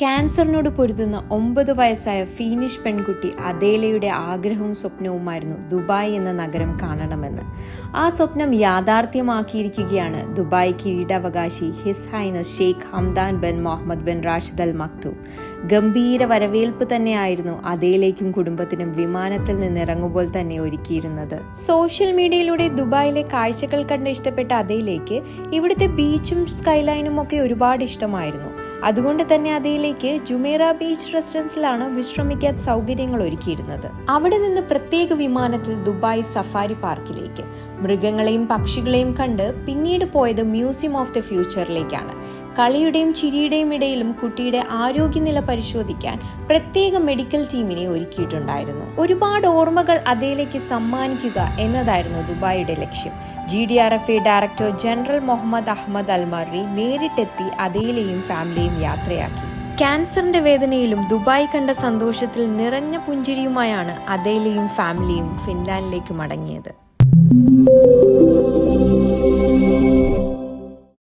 ക്യാൻസറിനോട് പൊരുതുന്ന ഒമ്പത് വയസ്സായ ഫീനിഷ് പെൺകുട്ടി അതേലയുടെ ആഗ്രഹവും സ്വപ്നവുമായിരുന്നു ദുബായ് എന്ന നഗരം കാണണമെന്ന്. ആ സ്വപ്നം യാഥാർത്ഥ്യമാക്കിയിരിക്കുകയാണ് ദുബായ് കിരീടാവകാശി his highness Sheikh Hamdan bin Mohammed bin Rashid Al Maktoum. ഗംഭീര വരവേൽപ്പ് തന്നെയായിരുന്നു അതേലേക്കും കുടുംബത്തിനും വിമാനത്തിൽ നിന്ന് ഇറങ്ങുമ്പോൾ തന്നെ ഒരുക്കിയിരുന്നത്. സോഷ്യൽ മീഡിയയിലൂടെ ദുബായിലെ കാഴ്ചകൾ കണ്ട് ഇഷ്ടപ്പെട്ട അതേലേക്ക് ഇവിടുത്തെ ബീച്ചും സ്കൈലൈനും ഒക്കെ ഒരുപാട് ഇഷ്ടമായിരുന്നു. അതുകൊണ്ട് തന്നെ അതേലേക്ക് ജുമേറ ബീച്ച് റെസിഡൻസിലാണ് വിശ്രമിക്കാൻ സൗകര്യങ്ങൾ ഒരുക്കിയിരുന്നത്. അവിടെ നിന്ന് പ്രത്യേക വിമാനത്തിൽ ദുബായ് സഫാരി പാർക്കിലേക്ക്. മൃഗങ്ങളെയും പക്ഷികളെയും കണ്ട് പിന്നീട് പോയത് മ്യൂസിയം ഓഫ് ദി ഫ്യൂച്ചറിലേക്കാണ്. കളിയുടെയും ചിരിയുടെയും ഇടയിലും കുട്ടിയുടെ ആരോഗ്യനില പരിശോധിക്കാൻ പ്രത്യേക മെഡിക്കൽ ടീമിനെ ഒരുക്കിയിട്ടുണ്ടായിരുന്നു. ഒരുപാട് ഓർമ്മകൾ അതേലേക്ക് സമ്മാനിക്കുക എന്നതായിരുന്നു ദുബായിയുടെ ലക്ഷ്യം. G D R F A director general Mohammed Ahmed Al Marri നേരിട്ടെത്തി അതേലെയും ഫാമിലിയും യാത്രയാക്കി. ക്യാൻസറിന്റെ വേദനയിലും ദുബായ് കണ്ട സന്തോഷത്തിൽ നിറഞ്ഞ പുഞ്ചിരിയുമായാണ് അതേലയും ഫാമിലിയും ഫിൻലാൻഡിലേക്ക് മടങ്ങിയത്.